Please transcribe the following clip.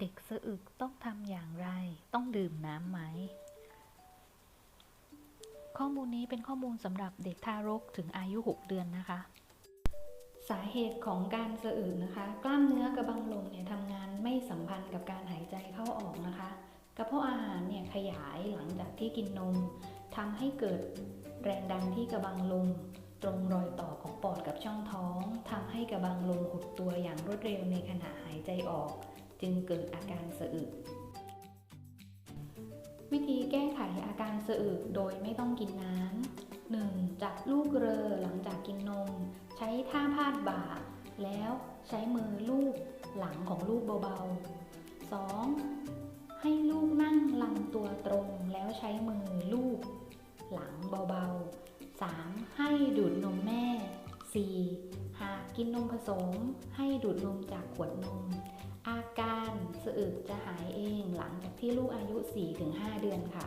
เด็กสะอึกต้องทำอย่างไร ต้องดื่มน้ำไหม ข้อมูลนี้เป็นข้อมูลสำหรับเด็กทารกถึงอายุ 6 เดือนนะคะ สาเหตุของการสะอึกนะคะ กล้ามเนื้อกระบังลมเนี่ยทำงานไม่สัมพันธ์กับการหายใจเข้าออกนะคะกระเพาะอาหารเนี่ยขยายหลังจากที่กินนมทำให้เกิดแรงดันที่กระบังลมตรงรอยต่อของปอดกับช่องท้องทำให้กระบังลมหดตัวอย่างรวดเร็วในขณะหายใจออก จึงเกิดอาการสะอึก วิธีแก้ไขอาการสะอึกโดยไม่ต้องกินน้ำ 1. จับลูกเรอหลังจากกินนม ใช้ท่าพาดบ่า แล้วใช้มือลูบหลังของลูกเบาๆ 2. ให้ลูกนั่งลำตัวตรงแล้วใช้มือลูบหลังเบาๆ 3. ให้ดูดนมแม่ 4. หากกินนมผสมให้ดูดนมจากขวดนม อาการสะอึกจะหายเองหลังจากที่ลูกอายุ 4-5 เดือนค่ะ